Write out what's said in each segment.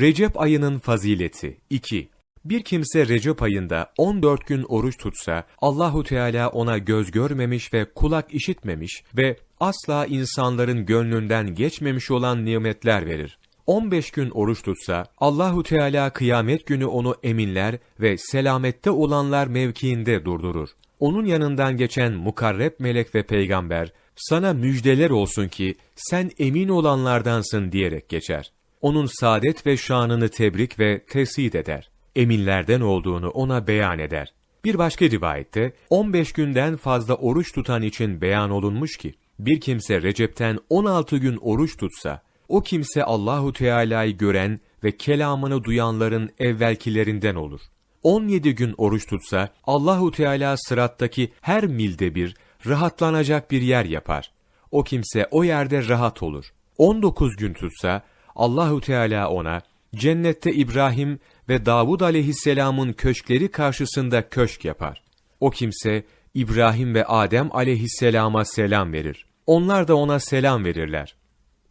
Recep ayının fazileti 2. Bir kimse Recep ayında 14 gün oruç tutsa, Allahu Teala ona göz görmemiş ve kulak işitmemiş ve asla insanların gönlünden geçmemiş olan nimetler verir. 15 gün oruç tutsa, Allahu Teala kıyamet günü onu eminler ve selamette olanlar mevkiinde durdurur. Onun yanından geçen mukarreb melek ve peygamber, sana müjdeler olsun ki sen emin olanlardansın diyerek geçer. Onun saadet ve şanını tebrik ve tesid eder. Eminlerden olduğunu ona beyan eder. Bir başka rivayette 15 günden fazla oruç tutan için beyan olunmuş ki bir kimse Recep'ten 16 gün oruç tutsa o kimse Allahu Teala'yı gören ve kelamını duyanların evvelkilerinden olur. 17 gün oruç tutsa Allahu Teala sırattaki her milde bir rahatlanacak bir yer yapar. O kimse o yerde rahat olur. 19 gün tutsa Allahu Teala ona cennette İbrahim ve Davud aleyhisselamın köşkleri karşısında köşk yapar. O kimse İbrahim ve Adem aleyhisselama selam verir. Onlar da ona selam verirler.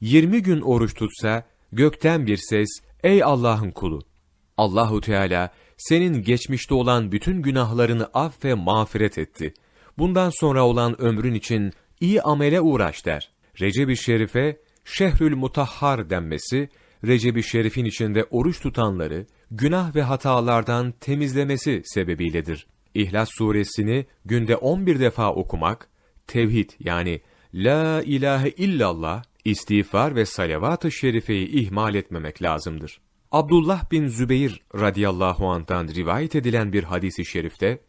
20 gün oruç tutsa gökten bir ses ey Allah'ın kulu Allahu Teala senin geçmişte olan bütün günahlarını af ve mağfiret etti. Bundan sonra olan ömrün için iyi amele uğraş der. Recep-i Şerif'e Şehrül Mutahhar denmesi, Recep-i Şerif'in içinde oruç tutanları günah ve hatalardan temizlemesi sebebiyledir. İhlas suresini günde 11 defa okumak, tevhid yani La ilahe illallah, istiğfar ve salavat-ı şerifeyi ihmal etmemek lazımdır. Abdullah bin Zübeyir radıyallahu anh'tan rivayet edilen bir hadisi şerifte,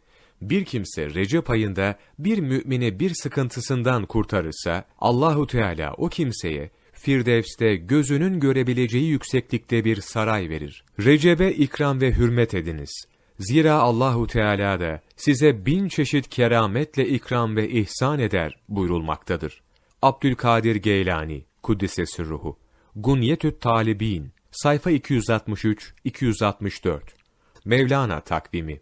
bir kimse Recep ayında bir mümini bir sıkıntısından kurtarırsa, Allahu Teala o kimseye Firdevs'te gözünün görebileceği yükseklikte bir saray verir. Recep'e ikram ve hürmet ediniz. Zira Allahu Teala da size bin çeşit kerametle ikram ve ihsan eder buyurulmaktadır. Abdülkadir Geylani, Kuddise Ruhu, Gunyetü't Talibin, sayfa 263-264, Mevlana takvimi